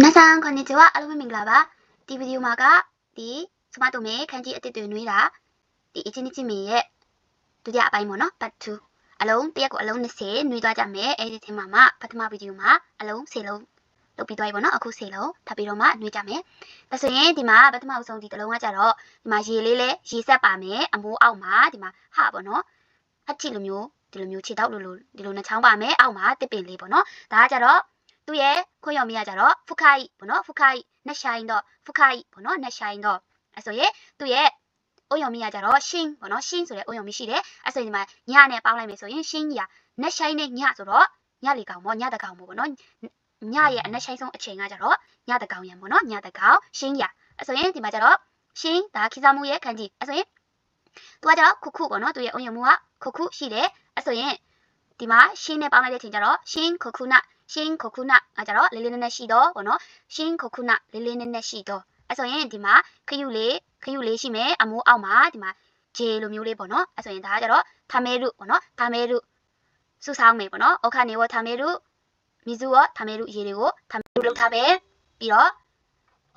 皆さんこんにちはအားလုံးပဲမင်္ဂလာပါဒီဗီဒီယိုမှာကဒီစမတို့မေခန်းကြီးအတစ်တွေနွေးတာဒီအချင်းချင်းမေရဲ့ဒုတိယအပိုင်းပေါ့နော် part 2အလုံးတစ်ရက်ကိုအလုံး20နွေးသွားကြမယ်အဲ့ဒီသင်မှာမှပထမဗီဒီယိုမှာအလုံး10လုံးလုပ်ပြီးသွားပြီပေါ့နော်အခု10လုံးထပ်ပြီးတော့မှနွေးကြမယ်ဒါဆိုရင်ဒီမှာပထမအဆုံးဒီတစ်လုံးကကြတော့ဒီမှာရေလေးလေးရေဆက်ပါမယ်အမိုးအောက်မှာဒီမှာဟာပေါ့နော်ဟတ်ချီလိုမျိုးဒီလိုမျိုးခြေတောက်လိုလိုဒီလိုနှချောင်းပါမယ်အောက်မှာတစ်ပင်လေးပေါ့နော်ဒါကကြတော့ သူ့ရဲ့ခွင့်ရော်မီကကြတော့ဖူခိုင်ပေါ့နော်ဖူခိုင်နှက်ရှိုင်းတော့ဖူခိုင်ပေါ့နော်နှက်ရှိုင်းတော့အဲ့ဆိုရင်သူ့ရဲ့အုံရော်မီကကြတော့ရှင်းပေါ့နော်ရှင်းဆိုတဲ့အုံရော်မီရှိတယ်အဲ့ဆိုရင်ဒီမှာညနဲ့ပေါင်းလိုက်မယ်ဆိုရင်ရှင်းကြီးကနှက်ရှိုင်းနဲ့ညဆိုတော့ညလေကောင်ပေါ့ညတကောင်ပေါ့နော်ညရဲ့အနှက်ရှိုင်းဆုံးအချိန်ကကြတော့ညတကောင်ရံပေါ့နော်ညတကောင်ရှင်းကြီးအဲ့ဆိုရင်ဒီမှာကြတော့ရှင်းဒါခိစားမှုရဲ့ခန်းကြီးအဲ့ဆိုရင်သူကကြတော့ခုခုပေါ့နော်သူရဲ့အုံရော်မှုကခုခုရှိတယ်အဲ့ဆိုရင်ဒီမှာရှင်းနဲ့ပေါင်းလိုက်တဲ့အချိန်ကျတော့ရှင်းခုခုန ရှင်းခုခုနအဲကြတော့လေးလေးနက်နက်ရှိတော့ဘောနော်ရှင်းခုခုနလေးလေးနက်နက်ရှိတော့အဲဆိုရင်ဒီမှာခယူလေးခယူလေးရှိမယ်အမိုးအောက်မှာဒီမှာဂျေလိုမျိုးလေးပေါ့နော်အဲဆိုရင်ဒါကကြတော့ထမဲရုပေါ့နော်ထမဲရုစုဆောင်းမယ်ပေါ့နော်အခါနေဝထမဲရုမြစုရောထမဲရုရေတွေကိုထမဲရုလောက်ထားပဲပြီးတော့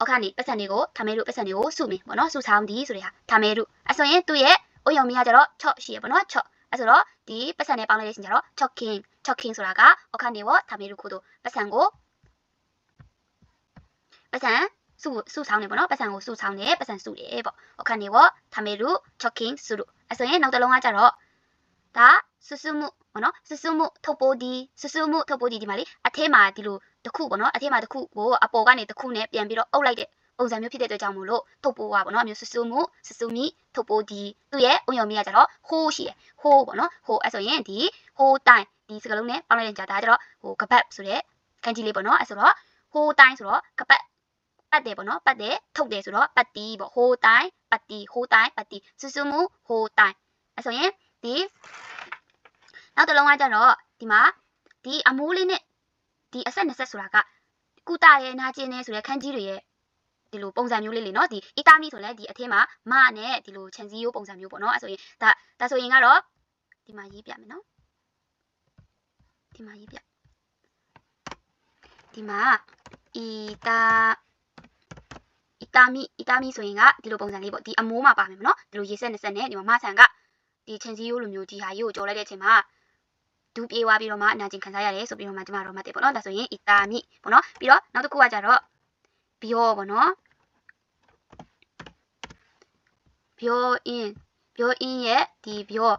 အခါနေပတ်စံတွေကိုထမဲရုပတ်စံတွေကိုစုမယ်ပေါ့နော်စုဆောင်းဒီဆိုတဲ့ဟာထမဲရုအဲဆိုရင်သူ့ရဲ့အုံယုံမီကကြတော့ချော့ရှိရပေါ့နော်ချော့ အဲဆိုတော့ဒီပတ်စံနဲ့ပေါင်းလိုက်တဲ့ချိန်ကျတော့ choking choking ဆိုတာကအခါနေဝထမဲရုကိုတို့ပတ်စံကိုပတ်စံစုစုဆောင်းနေပေါ့နော်ပတ်စံကိုစုဆောင်းနေပတ်စံစုတယ်ပေါ့အခါနေဝထမဲရု choking စုလို့အဲဆိုရင်နောက်တစ်လုံးကကြတော့ဒါစုစုမှုပေါ့နော်စုစုမှုထုတ်ပိုးဒီစုစုမှုထုတ်ပိုးဒီဒီမှာလေအထဲမှာဒီလိုတစ်ခုပေါ့နော်အထဲမှာတစ်ခုကိုအပေါ်ကနေတစ်ခုနဲ့ပြန်ပြီးတော့အုပ်လိုက်တဲ့ ပုံစံမျိုးဖြစ်တဲ့အတွက်ကြောင့်မို့လို့ထုတ်ပိုးပါပေါ့နော်မျိုးစုစုမှုစုစုမိထုတ်ပိုးဒီသူ့ရဲ့အုံရော်မီကကြတော့ဟိုးရှိတယ်ဟိုးပေါ့နော်ဟိုးအဲဆိုရင်ဒီဟိုးတိုင်းဒီစကလုံးနဲ့ပေါင်းလိုက်တဲ့ကြာဒါကြတော့ဟိုကပတ်ဆိုတဲ့ခန်းကြီးလေးပေါ့နော်အဲဆိုတော့ဟိုးတိုင်းဆိုတော့ကပတ်ပတ်တယ်ပေါ့နော်ပတ်တယ်ထုတ်တယ်ဆိုတော့ပတ်တီပေါ့ဟိုးတိုင်းပတ်တီဟိုးတိုင်းပတ်တီစုစုမှုဟိုးတိုင်းအဲဆိုရင်ဒီနောက်တစ်လုံးကကြတော့ဒီမှာဒီအမိုးလေးနဲ့ဒီအဆက်20ဆိုတာကကုတာရဲ့နာကျင်နေဆိုတဲ့ခန်းကြီးတွေရဲ့ ဒီလိုပုံစံမျိုးလေးလေနော်ဒီအီတာမီဆိုလဲဒီအထင်းမှာမနဲ့ဒီလိုခြံစည်းရိုးပုံစံမျိုးပေါ့နော်အဲဆိုရင်ဒါဒါဆိုရင်ကတော့ဒီမှာရေးပြမယ်နော်ဒီမှာရေးပြဒီမှာအီတာအီတာမီအီတာမီဆိုရင်ကဒီလိုပုံစံလေးပေါ့ဒီအမိုးမှာပါမယ်မနော်ဒီလိုရေဆက်နေဆက်နဲ့ဒီမှာမဆန်ကဒီခြံစည်းရိုးလိုမျိုးဒီဟာကြီးကိုကြော်လိုက်တဲ့အချိန်မှာဒူပြေးသွားပြီးတော့မှအနာကျင်ခံစားရတယ်ဆိုပြီးတော့မှကျမတို့မှတ်တယ်ပေါ့နော်ဒါဆိုရင်အီတာမီပေါ့နော်ပြီးတော့နောက်တစ်ခုကကြတော့ဘီယောပေါ့နော် ဘီယောအင်းဘီယောအင်းရဲ့ဒီဘီယော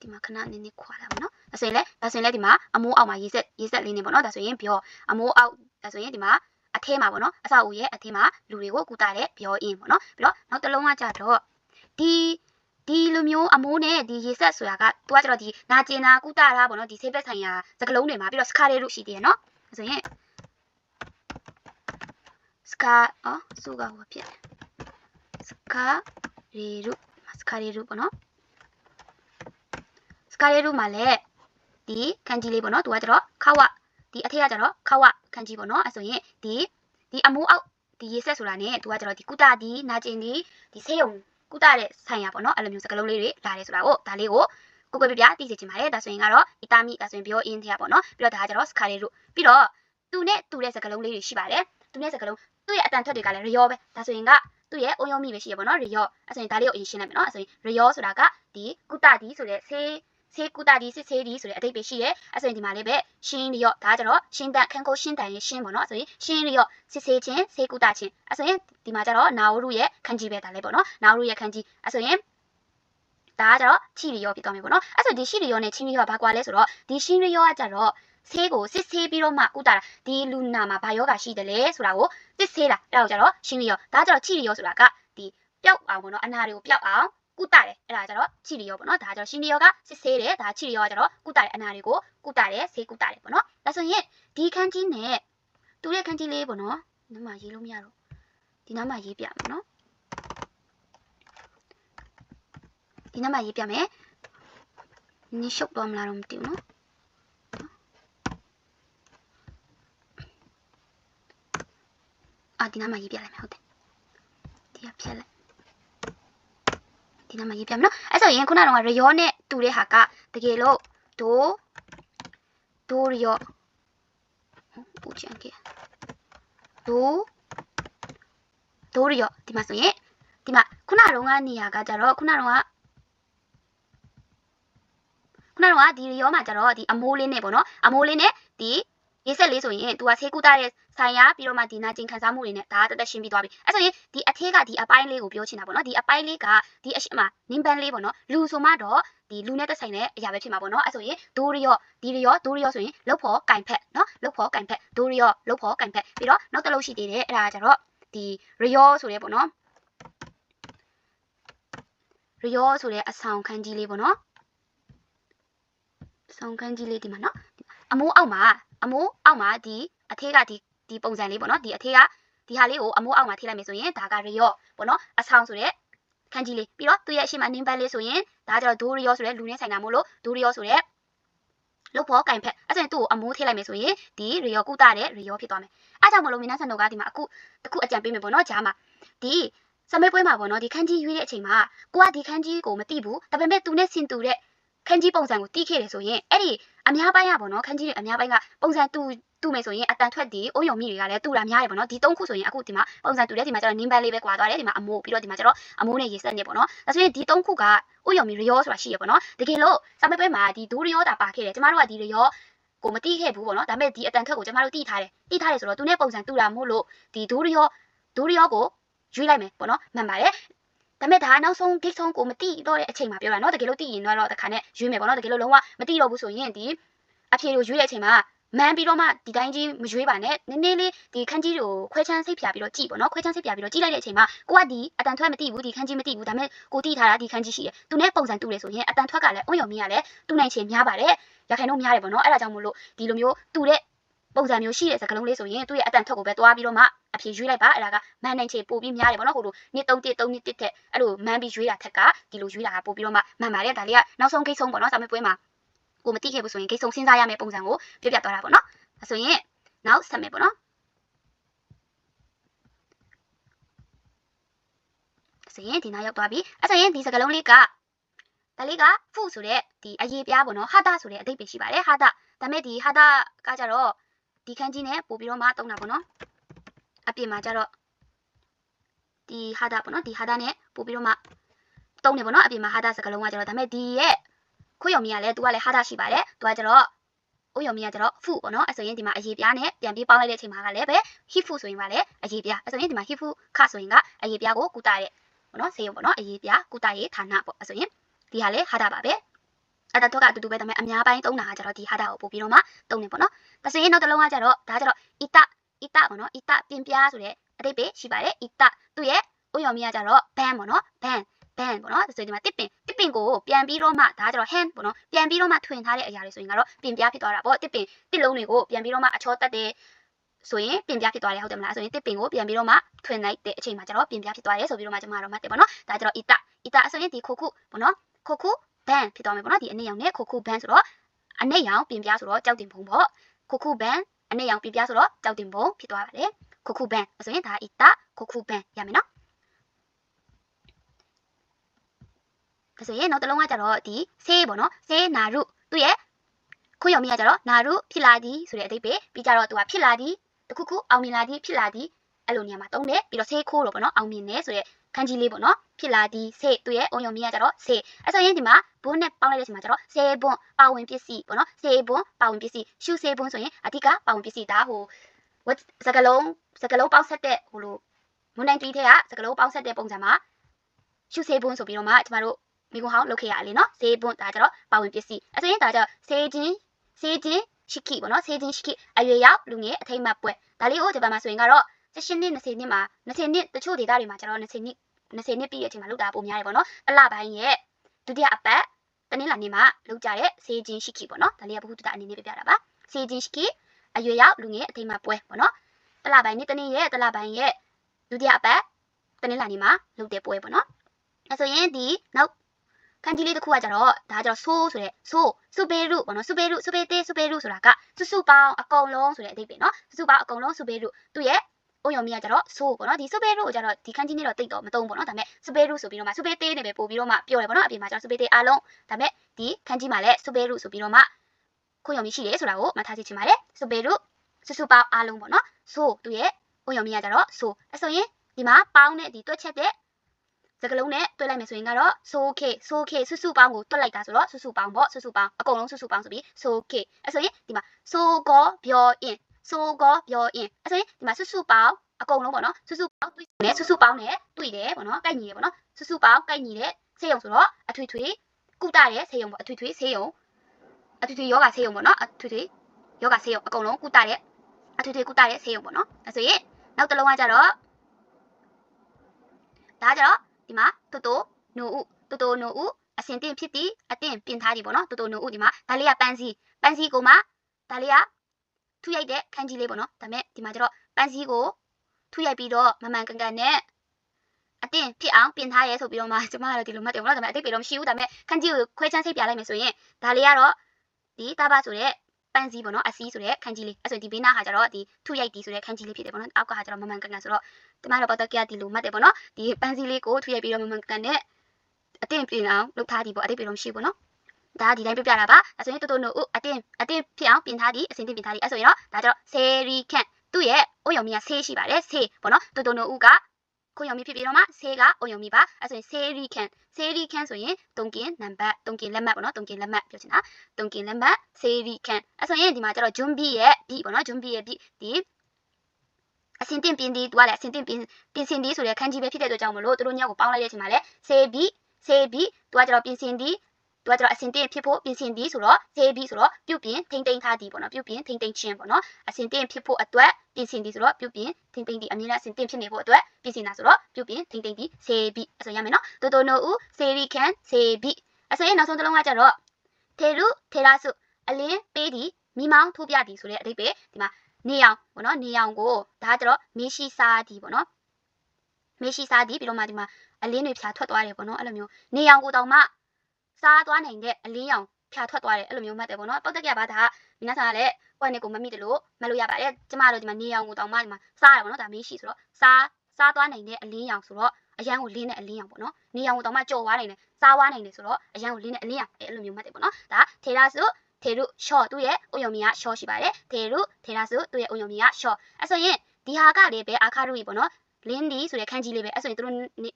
ဒီမှာခဏနည်းနည်းခွာလာပါနော်ဒါဆိုရင်လည်းဒါဆိုရင်လည်းဒီမှာအမိုးအောက်မှာရေးဆက်ရေးဆက်လေးနေပေါ့နော်ဒါဆိုရင်ဘီယောအမိုးအောက်ဒါဆိုရင်ဒီမှာအထဲမှာပေါ့နော်အဆောက်အဦရဲ့အထဲမှာလူတွေကိုကူတာတဲ့ဘီယောအင်းပေါ့နော်ပြီးတော့နောက်တစ်လုံးကကြတော့ဒီဒီလိုမျိုးအမိုးနဲ့ဒီရေဆက်ဆိုတာကသူကကျတော့ဒီနာကျင်နာကုတာတာပေါ့နော်ဒီဆေးဘက်ဆိုင်ရာစကလုံးတွေမှာပြီးတော့စကာလေးတို့ရှိသေးတယ်နော်ဒါဆိုရင်စကာအော်စုကဟိုဖြစ်စကာ ရီရုစကာရီရုပေါ့နော်စကာရီရုမှာလည်းဒီခန်းကြီးလေးပေါ့နော်သူကကျတော့ခဝဒီအထက်ကကျတော့ခဝခန်းကြီးပေါ့နော်အဲဆိုရင်ဒီဒီအမိုးအောက်ဒီရေဆက်ဆိုတာ ਨੇ သူကကျတော့ဒီကုတာဒီနာကျင်ဒီဒီဆေးရုံကုသတဲ့ဆိုင်ရာပေါ့နော်အဲ့လိုမျိုးစကလုံးလေးတွေလာတယ်ဆိုတာကိုဒါလေးကိုကိုကိုပြပြသိစေချင်ပါတယ်ဒါဆိုရင်ကတော့အီတာမီဒါဆိုရင်ပြောအင်းတရားပေါ့နော်ပြီးတော့ဒါကကျတော့စကာလေးတို့ပြီးတော့သူနဲ့တူတဲ့စကလုံးလေးတွေရှိပါတယ်သူနဲ့စကလုံးသူ့ရဲ့အတန်ထွက်တွေကလည်းရယောပဲဒါဆိုရင်က သူ့ရဲ့အုံယုံမိပဲရှိရပေါ့နော်ရယောအဲ့ဆိုရင်ဒါလေးကိုအရင်ရှင်းလိုက်မယ်နော်အဲ့ဆိုရင်ရယောဆိုတာကဒီကုတဒီဆိုတဲ့ဆေးဆေးကုတာဒီစစ်ဆေးဒီဆိုတဲ့အတိတ်ပဲရှိတယ်အဲ့ဆိုရင်ဒီမှာလေးပဲရှင်းလျော့ဒါကြတော့ရှင်းတန်ခန်းကိုရှင်းတန်ရဲ့ရှင်းပေါ့နော်အဲ့ဆိုရင်ရှင်းလျော့စစ်ဆေးခြင်းဆေးကုတာခြင်းအဲ့ဆိုရင်ဒီမှာကြတော့နာဝရုရဲ့ခန်းကြီးပဲဒါလေးပေါ့နော်နာဝရုရဲ့ခန်းကြီးအဲ့ဆိုရင်ဒါကကြတော့ချီလျော့ဖြစ်သွားမယ်ပေါ့နော်အဲ့ဆိုဒီချီလျော့နဲ့ချင်းလျော့ဘာကွာလဲဆိုတော့ဒီရှင်းလျော့ကကြတော့ ဆေးကိုစစ်ဆေးပြီးတော့မှကုတာတာဒီလူနာမှာဘာယောဂရှိတယ်လဲဆိုတာကိုစစ်ဆေးတာအဲ့ဒါကိုကြတော့ရှင်းလျော့ဒါကြတော့ချီလျော့ဆိုတာကဒီပျောက်အောင်ပေါ့နော်အနာတွေကိုပျောက်အောင်ကုတတယ်အဲ့ဒါကြတော့ချီလီယောပေါ့နော်ဒါကြတော့ရှင်လီယောကစစ်ဆေးတယ်ဒါချီလီယောကကြတော့ကုတတယ်အနာတွေကိုကုတတယ်ဆေးကုတတယ်ပေါ့နော်ဒါဆိုရင်ဒီခန်းကြီးနဲ့တူတဲ့ခန်းကြီးလေးပေါ့နော်ဒီမှာရေးလို့မရတော့ဒီနားမှာရေးပြမယ်နော်ဒီနားမှာရေးပြမယ်နင်းရှုပ်တော့မလားတော့မသိဘူးနော် အာဒီနားမှာရေးပြလိုက်မယ်ဟုတ်တယ်ဒီကဖြတ်လိုက်ဒီနားမှာရေးပြမယ်နော်အဲ့ဆိုရင်ခုနကတော့ရယောနဲ့တူတဲ့ဟာကတကယ်လို့ဒိုဒိုရယောပူချန်ကေဒိုဒိုရီယောဒီမှာဆိုရင်ဒီမှာခုနကတော့ကနေရာကကြတော့ခုနကတော့ခုနကတော့ဒီရောမှာကြတော့ဒီအမိုးလေးနဲ့ပေါ့နော်အမိုးလေးနဲ့ဒီ ရေးဆက်လေးဆိုရင် तू ကဆေးကူတာတဲ့ဆိုင်ရပြီးတော့မှဒီနာကျင်ခံစားမှုတွေနဲ့ဒါတက်တက်ရှင်းပြီးသွားပြီအဲ့ဆိုရင်ဒီအထဲကဒီအပိုင်းလေးကိုပြောချင်တာပေါ့နော်ဒီအပိုင်းလေးကဒီအရှိမနင်းပန်းလေးပေါ့နော်လူဆိုမှတော့ဒီလူနဲ့တက်ဆိုင်တဲ့အရာပဲဖြစ်မှာပေါ့နော်အဲ့ဆိုရင်ဒိုးရီယောဒီရီယောဒိုးရီယောဆိုရင်လုတ်ဖို့ကင်ဖက်နော်လုတ်ဖို့ကင်ဖက်ဒိုးရီယောလုတ်ဖို့ကင်ဖက်ပြီးတော့နောက်တစ်လုံးရှိသေးတယ်အဲ့ဒါကြတော့ဒီရီယောဆိုတဲ့ပေါ့နော်ရီယောဆိုတဲ့အဆောင်ခန်းကြီးလေးပေါ့နော်ဆောင်ခန်းကြီးလေးဒီမှာနော်အမိုးအောက်မှာ အမိုးအောက်မှာဒီအထက်ကဒီဒီပုံစံလေးပေါ့နော်ဒီအထက်ကဒီဟာလေးကိုအမိုးအောက်မှာထိလိုက်မယ်ဆိုရင်ဒါကရီယောပေါ့နော်အဆောင်ဆိုတဲ့ခန်းကြီးလေးပြီးတော့သူ့ရဲ့အရှိမနင်းပန်းလေးဆိုရင်ဒါကြတော့ဒိုရီယောဆိုတဲ့လူနဲ့ဆိုင်တာမို့လို့ဒိုရီယောဆိုတဲ့လုတ်ဖို့ကင်ဖက်အဲ့ဒါဆိုရင်သူ့ကိုအမိုးထိလိုက်မယ်ဆိုရင်ဒီရီယောကုတာတဲ့ရီယောဖြစ်သွားမယ်အားကြောင့်မလို့မင်းသားဆန်တို့ကဒီမှာအခုတခုအကြံပေးမယ်ပေါ့နော်ဂျားမှာဒီစမဲပွဲမှာပေါ့နော်ဒီခန်းကြီးရွေးတဲ့အချိန်မှာကိုကဒီခန်းကြီးကိုမသိဘူးဒါပေမဲ့သူနဲ့ဆင်တူတဲ့ခန်းကြီးပုံစံကိုတီးခဲ့တယ်ဆိုရင်အဲ့ဒီ အများပိုင်းကပေါ့နော်ခန်းကြီးတွေအများပိုင်းကပုံစံတူတူမယ်ဆိုရင်အတန်ထွက်ဒီအုံယုံမိတွေကလည်းတူတာများတယ်ပေါ့နော်ဒီသုံးခုဆိုရင်အခုဒီမှာပုံစံတူတယ်ဒီမှာကျတော့နင်းပန်းလေးပဲကွာသွားတယ်ဒီမှာအမိုးပြီးတော့ဒီမှာကျတော့အမိုးနဲ့ရေစက်နဲ့ပေါ့နော်ဒါဆိုရင်ဒီသုံးခုကဥယုံမီရယောဆိုတာရှိရပေါ့နော်တကယ်လို့စမပွဲမှာဒီဒူရယောတာပါခဲ့တယ်ကျမတို့ကဒီရယောကိုမတိခဲ့ဘူးပေါ့နော်ဒါပေမဲ့ဒီအတန်ထွက်ကိုကျမတို့တိထားတယ်တိထားတယ်ဆိုတော့သူနဲ့ပုံစံတူတာမို့လို့ဒီဒူရယောဒူရယောကိုရွေးလိုက်မယ်ပေါ့နော်မှန်ပါတယ် ဒါပေမဲ့ဒါနောက်ဆုံးဂိတ်ဆုံးကိုမတိတော့တဲ့အချိန်မှာပြောတာနော်တကယ်လို့တိရင်တော့တခါနဲ့ရွေးမယ်ပေါ့နော်တကယ်လို့လုံးဝမတိတော့ဘူးဆိုရင်ဒီအဖြေကိုရွေးတဲ့အချိန်မှာမန်းပြီးတော့မှဒီတိုင်းကြီးမရွေးပါနဲ့နည်းနည်းလေးဒီခန်းကြီးကိုခွဲချမ်းစိတ်ဖြာပြီးတော့ကြည့်ပေါ့နော်ခွဲချမ်းစိတ်ဖြာပြီးတော့ကြည့်လိုက်တဲ့အချိန်မှာကိုကဒီအတန်ထွက်မသိဘူးဒီခန်းကြီးမသိဘူးဒါပေမဲ့ကိုတိထားတာဒီခန်းကြီးရှိတယ်သူနဲ့ပုံစံတူတယ်ဆိုရင်အတန်ထွက်ကလည်းအွင့်ယုံမင်းကလည်းတူနိုင်ချေများပါတယ်ရခိုင်တို့များတယ်ပေါ့နော်အဲ့ဒါကြောင့်မို့လို့ဒီလိုမျိုးတူတဲ့ ပုံစံမျိုးရှိတဲ့စကားလုံးလေးဆိုရင်သူ့ရဲ့အတန်ထွက်ကိုပဲတွားပြီးတော့မှအဖြေရွေးလိုက်ပါအဲ့ဒါကမန်နိုင်ချေပို့ပြီးများတယ်ပေါ့နော်ဟိုလိုနှစ်3တစ်3နှစ်တစ်တဲ့အဲ့လိုမန်ပြီးရွေးတာထက်ကဒီလိုရွေးတာကပို့ပြီးတော့မှမှန်ပါတယ်ဒါလေးကနောက်ဆုံးဂိတ်ဆုံးပေါ့နော်စာမေးပွဲမှာကိုမသိခဲ့ဘူးဆိုရင်ဂိတ်ဆုံးစဉ်းစားရမယ့်ပုံစံကိုပြပြသွားတာပေါ့နော်ဒါဆိုရင်နောက်ဆက်မယ်ပေါ့နော်ဆိုရင်ဒီနားရောက်သွားပြီအဲ့ဆိုရင်ဒီစကားလုံးလေးကဒါလေးကဖုဆိုတဲ့ဒီအရေးပြားပေါ့နော်ဟာတာဆိုတဲ့အဓိပ္ပာယ်ရှိပါတယ်ဟာတာဒါမဲ့ဒီဟာတာကကြတော့ ဒီခန်းကြီးနဲ့ပို့ပြီးတော့မှတုံးတာပေါ့နော်အပြင်မှာကြတော့ဒီဟာတာပေါ့နော်ဒီဟာတာနဲ့ပို့ပြီးတော့မှတုံးနေပေါ့နော်အပြင်မှာဟာတာစကားလုံးကကြတော့ဒါမဲ့ဒီရဲ့ခွေးရုံမီကလည်းသူကလည်းဟာတာရှိပါတယ်သူကကြတော့ဥယုံမီကကျတော့ fu ပေါ့နော်အဲ့ဆိုရင်ဒီမှာအရေးပြားနဲ့ပြန်ပြီးပေါင်းလိုက်တဲ့အချိန်မှာကလည်းပဲ hifu ဆိုရင်ပါလေအရေးပြားအဲ့ဆိုရင်ဒီမှာ hifu ခဆိုရင်ကအရေးပြားကိုကုတာတဲ့ပေါ့နော်ဆေးရုံပေါ့နော်အရေးပြားကုတာရေးဌာနပေါ့အဲ့ဆိုရင်ဒီဟာလည်းဟာတာပါပဲ အဲ့ဒါတော့ကအတူတူပဲဒါပေမဲ့အများပိုင်းသုံးတာကကျတော့ဒီဟာတာကိုပို့ပြီးတော့မှသုံးနေပေါ့နော်ဒါဆိုရင်နောက်တစ်လုံးကကျတော့ဒါကျတော့ ita ita ပေါ့နော် ita ပြင်ပြားဆိုတဲ့အတိတ်ပဲရှိပါတယ် ita သူ့ရဲ့ဥယုံမီကကျတော့ ban ပေါ့နော် ban ban ပေါ့နော်ဆိုရင်ဒီမှာတစ်ပင်တစ်ပင်ကိုပြန်ပြီးတော့မှဒါကြတော့ hand ပေါ့နော်ပြန်ပြီးတော့မှထွင်ထားတဲ့အရာတွေဆိုရင်ကတော့ပင်ပြားဖြစ်သွားတာပေါ့တစ်ပင်တစ်လုံးတွေကိုပြန်ပြီးတော့မှအချောတက်တဲ့ဆိုရင်ပင်ပြားဖြစ်သွားတယ်ဟုတ်တယ်မလားဆိုရင်တစ်ပင်ကိုပြန်ပြီးတော့မှထွင်လိုက်တဲ့အချိန်မှာကျတော့ပင်ပြားဖြစ်သွားတယ်ဆိုပြီးတော့မှကျွန်မတော့မှတ်တယ်ပေါ့နော်ဒါကြတော့ ita ita ဆိုရင်ဒီခိုခုပေါ့နော်ခိုခု ban ဖြစ်သွားမယ်ပေါ့နော်ဒီအနည်းရောင်နဲ့ခိုခု ban ဆိုတော့အနည်းရောင်ပင်ပြားဆိုတော့ကြောက်တင်ပုံပေါ့ခိုခု ban အနည်းရောင်ပင်ပြားဆိုတော့ကြောက်တင်ပုံဖြစ်သွားပါတယ်ခိုခု ban ဆိုရင်ဒါ ita ခိုခု ban ရမယ်နော်ဒါဆိုရင်နောက်တစ်လုံးကကြတော့ဒီဆေးပေါ့နော်ဆေးနာရုသူ့ရဲ့ခွေးရုံမီကကြတော့နာရုဖြစ်လာသည်ဆိုတဲ့အဓိပ္ပာယ်ပြီးကြတော့သူကဖြစ်လာသည်တခုခုအောင်မြင်လာသည်ဖြစ်လာသည်အဲ့လိုနေရာမှာတုံးတယ်ပြီးတော့ဆေးခိုးတော့ပေါ့နော်အောင်မြင်တယ်ဆိုတဲ့ ခန်းကြီးလေးပေါ့နော်ဖြစ်လာသည်ဆေးသူ့ရဲ့အုံရုံမီကကြတော့ဆေးအဲ့ဆိုရင်ဒီမှာဘွန်းနဲ့ပေါင်းလိုက်တဲ့အချိန်မှာကြတော့ဆေးဘွန်းပါဝင်ပစ္စည်းပေါ့နော်ဆေးဘွန်းပါဝင်ပစ္စည်းရှုဆေးဘွန်းဆိုရင်အဓိကပါဝင်ပစ္စည်းဒါဟိုစကလုံးစကလုံးပေါက်ဆက်တဲ့ဟိုလိုမွန်တိုင်းတီးထဲကစကလုံးပေါက်ဆက်တဲ့ပုံစံမှာရှုဆေးဘွန်းဆိုပြီးတော့မှကျမတို့မိကွန်ဟောင်းလုပ်ခဲ့ရလေနော်ဈေးပွန်းဒါကြတော့ပါဝင်ပစ္စည်းအဲဆိုရင်ဒါကြတော့ဈေးချင်းဈေးချင်းရှိခိပေါ့နော်ဈေးချင်းရှိခိအရွယ်ရောက်လူငယ်အထိမ့်မှတ်ပွဲဒါလေးကိုဂျပန်မှာဆိုရင်ကတော့ 16နှစ်20နှစ်မှာ20နှစ်တချို့ဒေသတွေမှာကျတော့20နှစ်20နှစ်ပြည့်တဲ့အချိန်မှာလုပ်တာပုံများတယ်ပေါ့နော်အလှပိုင်းရဲ့ဒုတိယအပတ်တနင်္လာနေ့မှာလုပ်ကြတဲ့ဈေးချင်းရှိခိပေါ့နော်ဒါလေးကဘ ഹു တတအနေနဲ့ပြပြတာပါဈေးချင်းရှိခိအရွယ်ရောက်လူငယ်အထိမ့်မှတ်ပွဲပေါ့နော်တလပိုင်းနေ့တနေ့ရဲ့တလပိုင်းရဲ့ဒုတိယအပတ်တနင်္လာနေ့မှာလုပ်တဲ့ပွဲပေါ့နော်အဲဆိုရင်ဒီနောက်ခန်းကြီးလေးတစ်ခုကကြတော့ဒါကြတော့ဆိုးဆိုတဲ့ဆိုးစူပေရုပေါ့နော်စူပေရုစူပေတေးစူပေရုဆိုတာကစုစုပေါင်းအကုန်လုံးဆိုတဲ့အဓိပ္ပာယ်နော်စုစုပေါင်းအကုန်လုံးစူပေရုသူ့ရဲ့ အုံယုံမီကကြတော့ဆိုးပေါ့နော်ဒီစူပေရုကိုကြတော့ဒီခန်းကြီးနဲ့တော့တိတ်တော့မတုံးပေါ့နော်ဒါပေမဲ့စူပေရုဆိုပြီးတော့မှစူပေတေးနဲ့ပဲပို့ပြီးတော့မှပြောတယ်ပေါ့နော်အပြင်မှာကျတော့စူပေတေးအားလုံးဒါပေမဲ့ဒီခန်းကြီးမှာလည်းစူပေရုဆိုပြီးတော့မှခွင့်ယုံမီရှိတယ်ဆိုတာကိုမှတ်ထားကြည့်ချင်ပါတယ်စူပေရုစုစုပေါင်းအားလုံးပေါ့နော်ဆိုးသူ့ရဲ့အိုယုံမီကကြတော့ဆိုအဲ့ဆိုရင်ဒီမှာပေါင်းတဲ့ဒီတွက်ချက်တဲ့စကလုံးနဲ့တွက်လိုက်မယ်ဆိုရင်ကတော့ဆိုခေဆိုခေစုစုပေါင်းကိုတွက်လိုက်တာဆိုတော့စုစုပေါင်းပေါ့စုစုပေါင်းအကုန်လုံးစုစုပေါင်းဆိုပြီးဆိုခေအဲ့ဆိုရင်ဒီမှာဆိုကောပြောအင် ဆိုကောပြောအင်အဲ့ဆိုရင်ဒီမှာစုစုပေါင်းအကုန်လုံးပေါ့နော်စုစုပေါင်းတွေ့နဲ့စုစုပေါင်းနဲ့တွေ့တယ်ပေါ့နော်ကိုက်ညီတယ်ပေါ့နော်စုစုပေါင်းကိုက်ညီတဲ့ဆေးရုံဆိုတော့အထွေထွေကုတတဲ့ဆေးရုံပေါ့အထွေထွေဆေးရုံအထွေထွေယောဂဆေးရုံပေါ့နော်အထွေထွေယောဂဆေးရုံအကုန်လုံးကုတတဲ့အထွေထွေကုတတဲ့ဆေးရုံပေါ့နော်အဲ့ဆိုရင်နောက်တစ်လုံးကကြတော့ဒါကြတော့ဒီမှာတူတူနိုဥတူတူနိုဥအစင်တင်ဖြစ်သည်အတင်ပြင်ထားသည်ပေါ့နော်တူတူနိုဥဒီမှာဒါလေးကပန်းစီပန်းစီကိုမှဒါလေးက ထုရိုက်တဲ့ခန်းကြီးလေးပေါ့နော်ဒါမဲ့ဒီမှာကျတော့ပန်းစီကိုထုရိုက်ပြီးတော့မမှန်ကန်ကန်နဲ့အတင်ဖြစ်အောင်ပြင်ထားရဲဆိုပြီးတော့မှကျမကတော့ဒီလိုမှတ်တယ်ပေါ့နော်ဒါပေမဲ့အတိတ်ပေတော့မရှိဘူးဒါပေမဲ့ခန်းကြီးကိုခွဲချမ်းစိတ်ပြလိုက်မယ်ဆိုရင်ဒါလေးကတော့ဒီတာဘဆိုတဲ့ပန်းစီပေါ့နော်အစီဆိုတဲ့ခန်းကြီးလေးအဲ့ဆိုဒီဘေးနားဟာကျတော့ဒီထုရိုက်ဒီဆိုတဲ့ခန်းကြီးလေးဖြစ်တယ်ပေါ့နော်အောက်ကဟာကျတော့မမှန်ကန်ကန်ဆိုတော့ကျမတို့ပေါ်တော့ကဒီလိုမှတ်တယ်ပေါ့နော်ဒီပန်းစီလေးကိုထုရိုက်ပြီးတော့မမှန်ကန်နဲ့အတင်ပြင်အောင်လုပ်ထားသည်ပေါ့အတိတ်ပေတော့မရှိဘူးပေါ့နော်ဒါဒီတိုင်းပြပြတာပါအဲဆိုရင်တိုတိုနိုဥအတင်အတင်ဖြစ် အောင်ပြင်ထားသည်အစင်တင်ပြင်ထားသည်အဲဆိုရင်တော့ဒါကျတော့ဆယ်ရီခန့်သူ့ရဲ့အိုယုံမီကဆေးရှိပါတယ်ဆေးပေါ့နော်တိုတိုနိုဥကကိုယုံမီဖြစ်ပြီးတော့မှဆေးကအိုယုံမီပါအဲဆိုရင်ဆယ်ရီခန့်ဆယ်ရီခန့်ဆိုရင်တုံကင်နံပါတ်တုံကင်လက်မှတ်ပေါ့နော်တုံကင်လက်မှတ်ပြောချင်တာတုံကင်လက်မှတ်ဆယ်ရီခန့်အဲဆိုရင်ဒီမှာကျတော့ဂျွန်ဘီရဲ့ဘီပေါ့နော်ဂျွန်ဘီရဲ့ဘီဒီအစင်တင်ပြင်ဒီသူကလည်းအစင်တင်ပြင်ပြင်စင်ဒီဆိုတဲ့ခန်းကြီးပဲဖြစ်တဲ့အတွက်ကြောင့်မလို့သူတို့ညောက်ကိုပေါင်းလိုက်တဲ့အချိန်မှာလည်းဆေးဘီဆေးဘီသူကကျတော့ပြင်စင်ဒီ သူကကျတော့အစင်တင်ဖြစ်ဖို့ပြင်ဆင်သည်ဆိုတော့ဈေးပြီးဆိုတော့ပြုတ်ပြင်ထိမ့်သိမ့်ထားသည်ပေါ့နော်ပြုတ်ပြင်ထိမ့်သိမ့်ခြင်းပေါ့နော်အစင်တင်ဖြစ်ဖို့အတွက်ပြင်ဆင်သည်ဆိုတော့ပြုတ်ပြင်ထိမ့်သိမ့်သည်အမြင်နဲ့အစင်တင်ဖြစ်နေဖို့အတွက်ပြင်ဆင်တာဆိုတော့ပြုတ်ပြင်ထိမ့်သိမ့်သည်ဈေးပြီးအဆိုရမယ်နော်တိုတိုနိုဦးဈေးရီခန်ဈေးပြီးအဆိုရင်နောက်ဆုံးတစ်လုံးကကျတော့ထေရုထေရာစုအလင်းပေးသည်မိမောင်းထိုးပြသည်ဆိုတဲ့အဓိပ္ပာယ်ဒီမှာနေအောင်ပေါ့နော်နေအောင်ကိုဒါကျတော့မေရှိစားသည်ပေါ့နော်မေရှိစားသည်ပြီးတော့မှဒီမှာအလင်းတွေဖြာထွက်သွားတယ်ပေါ့နော်အဲ့လိုမျိုးနေအောင်ကိုတောင်မှ စားသွားနိုင်တဲ့အလင်းရောင်ဖြာထွက်သွားတယ်အဲ့လိုမျိုးမှတ်တယ်ပေါ့နော်ပောက်တက်ကပါဒါကမိနာဆာကလည်းကိုယ့်နဲ့ကိုမမိတယ်လို့မလို့ရပါတယ်ကျမတို့ဒီမှာနေရောင်ကိုတောင်မှဒီမှာစားတယ်ပေါ့နော်ဒါမေးရှိဆိုတော့စားစားသွားနိုင်တဲ့အလင်းရောင်ဆိုတော့အရန်ကိုလင်းတဲ့အလင်းရောင်ပေါ့နော်နေရောင်ကိုတောင်မှကြော်သွားနိုင်တယ်စားသွားနိုင်တယ်ဆိုတော့အရန်ကိုလင်းတဲ့အလင်းရောင်အဲ့လိုမျိုးမှတ်တယ်ပေါ့နော်ဒါထေရာစုထေရုရှော့သူ့ရဲ့ဥယုံမီကရှော့ရှိပါတယ်ထေရုထေရာစုသူ့ရဲ့ဥယုံမီကရှော့အဲ့ဆိုရင်ဒီဟာကလည်းပဲအာခါရုကြီးပေါ့နော် လင်းဒီဆိုတဲ့ခန်းကြီးလေးပဲအဲ့ဆိုရင်တို့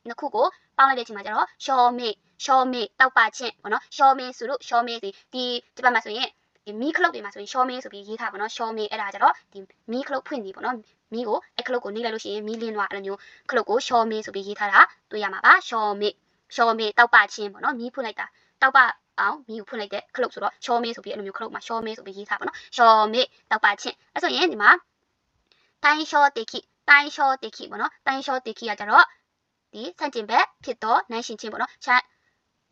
နှစ်ခုကိုပေါင်းလိုက်တဲ့အချိန်မှာကျတော့ရှော့မေရှော့မေတောက်ပါချင်းပေါ့နော်ရှော့မေဆိုလို့ရှော့မေစီဒီဒီဘက်မှာဆိုရင်ဒီမီခလုတ်တွေမှာဆိုရင်ရှော့မေဆိုပြီးရေးထားပါတော့ရှော့မေအဲ့ဒါကျတော့ဒီမီခလုတ်ဖွင့်နေပေါ့နော်မီကိုအဲ့ခလုတ်ကိုနှိပ်လိုက်လို့ရှိရင်မီလင်းသွားအဲ့လိုမျိုးခလုတ်ကိုရှော့မေဆိုပြီးရေးထားတာတွေ့ရမှာပါရှော့မေရှော့မေတောက်ပါချင်းပေါ့နော်မီဖွင့်လိုက်တာတောက်ပါအောင်မီကိုဖွင့်လိုက်တဲ့ခလုတ်ဆိုတော့ရှော့မေဆိုပြီးအဲ့လိုမျိုးခလုတ်မှာရှော့မေဆိုပြီးရေးထားပါတော့ရှော့မေတောက်ပါချင်းအဲ့ဆိုရင်ဒီမှာတိုင်းရှော့တေခိ တိုင်းရှောတေခိပေါ့နော်တိုင်းရှောတေခိကကြတော့ဒီဆန့်ကျင်ဘက်ဖြစ်တော့နိုင်ရှင်ချင်းပေါ့နော်ချမ်း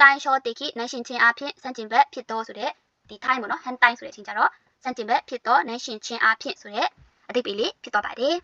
တိုင်းရှောတေခိနိုင်ရှင်ချင်းအဖြစ်ဆန့်ကျင်ဘက်ဖြစ်တော့ဆိုတဲ့ဒီထိုင်းပေါ့နော်ဟန်တိုင်းဆိုတဲ့အချင်းကြတော့ဆန့်ကျင်ဘက်ဖြစ်တော့နိုင်ရှင်ချင်းအဖြစ်ဆိုတဲ့အတိတ်ပေလေးဖြစ်သွားပါတယ်